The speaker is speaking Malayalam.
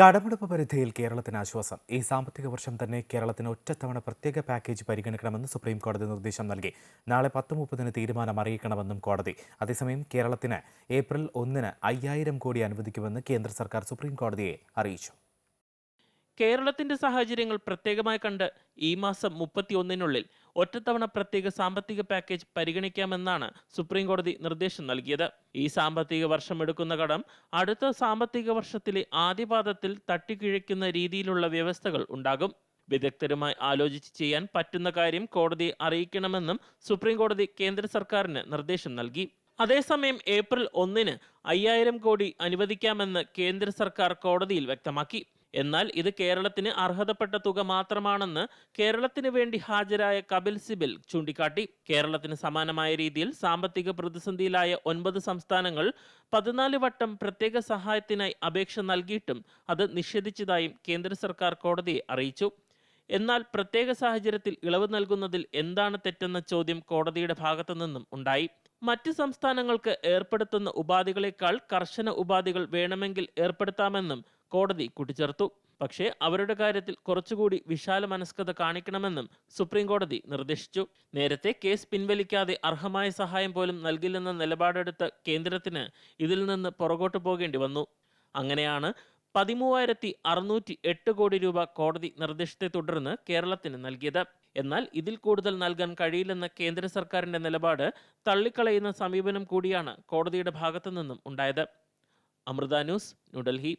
കടമെടുപ്പ് പരിധിയിൽ കേരളത്തിന് ആശ്വാസം. ഈ സാമ്പത്തിക വർഷം തന്നെ കേരളത്തിന് ഒറ്റത്തവണ പ്രത്യേക പാക്കേജ് പരിഗണിക്കണമെന്ന് സുപ്രീം കോടതി നിർദ്ദേശം നൽകി. നാളെ പത്ത് മുപ്പതിന് തീരുമാനം അറിയിക്കണമെന്നും കോടതി. അതേസമയം കേരളത്തിന് ഏപ്രിൽ ഒന്നിന് അയ്യായിരം കോടി അനുവദിക്കുമെന്ന് കേന്ദ്ര സർക്കാർ സുപ്രീം കോടതിയെ അറിയിച്ചു. കേരളത്തിന്റെ സാഹചര്യങ്ങൾ പ്രത്യേകമായി കണ്ട് ഈ മാസം മുപ്പത്തിയൊന്നിനുള്ളിൽ ഒറ്റത്തവണ പ്രത്യേക സാമ്പത്തിക പാക്കേജ് പരിഗണിക്കാമെന്നാണ് സുപ്രീം കോടതി നിർദ്ദേശം നൽകിയത്. ഈ സാമ്പത്തിക വർഷം എടുക്കുന്ന കടം അടുത്ത സാമ്പത്തിക വർഷത്തിലെ ആദ്യപാദത്തിൽ തട്ടിക്കിഴയ്ക്കുന്ന രീതിയിലുള്ള വ്യവസ്ഥകൾ ഉണ്ടാകും. വിദഗ്ധരുമായി ആലോചിച്ച് ചെയ്യാൻ പറ്റുന്ന കാര്യം കോടതി അറിയിക്കണമെന്നും സുപ്രീം കോടതി കേന്ദ്ര സർക്കാരിന് നിർദ്ദേശം നൽകി. അതേസമയം ഏപ്രിൽ ഒന്നിന് അയ്യായിരം കോടി അനുവദിക്കാമെന്ന് കേന്ദ്ര സർക്കാർ കോടതിയിൽ വ്യക്തമാക്കി. എന്നാൽ ഇത് കേരളത്തിന് അർഹതപ്പെട്ട തുക മാത്രമാണെന്ന് കേരളത്തിന് വേണ്ടി ഹാജരായ കപിൽ സിബിൽ ചൂണ്ടിക്കാട്ടി. കേരളത്തിന് സമാനമായ രീതിയിൽ സാമ്പത്തിക പ്രതിസന്ധിയിലായ ഒൻപത് സംസ്ഥാനങ്ങൾ പതിനാല് വട്ടം പ്രത്യേക സഹായത്തിനായി അപേക്ഷ നൽകിയിട്ടും അത് നിഷേധിച്ചതായും കേന്ദ്ര സർക്കാർ കോടതിയെ അറിയിച്ചു. എന്നാൽ പ്രത്യേക സാഹചര്യത്തിൽ ഇളവ് നൽകുന്നതിൽ എന്താണ് തെറ്റെന്ന ചോദ്യം കോടതിയുടെ ഭാഗത്തു നിന്നും ഉണ്ടായി. മറ്റ് സംസ്ഥാനങ്ങൾക്ക് ഏർപ്പെടുത്തുന്ന ഉപാധികളെക്കാൾ കർശന ഉപാധികൾ വേണമെങ്കിൽ ഏർപ്പെടുത്താമെന്നും കോടതി കൂട്ടിച്ചേർത്തു. പക്ഷേ അവരുടെ കാര്യത്തിൽ കുറച്ചുകൂടി വിശാല മനസ്കത കാണിക്കണമെന്നും സുപ്രീം കോടതി നിർദ്ദേശിച്ചു. നേരത്തെ കേസ് പിൻവലിക്കാതെ അർഹമായ സഹായം പോലും നൽകില്ലെന്ന നിലപാടെടുത്ത കേന്ദ്രത്തിന് ഇതിൽ നിന്ന് പുറകോട്ട് പോകേണ്ടി വന്നു. അങ്ങനെയാണ് പതിമൂവായിരത്തി അറുന്നൂറ്റി എട്ട് കോടി രൂപ കോടതി നിർദ്ദേശത്തെ തുടർന്ന് കേരളത്തിന് നൽകിയത്. എന്നാൽ ഇതിൽ കൂടുതൽ നൽകാൻ കഴിയില്ലെന്ന കേന്ദ്ര സർക്കാരിന്റെ നിലപാട് തള്ളിക്കളയുന്ന സമീപനം കൂടിയാണ് കോടതിയുടെ ഭാഗത്തു നിന്നും ഉണ്ടായത്. അമൃത ന്യൂസ് ന്യൂഡൽഹി.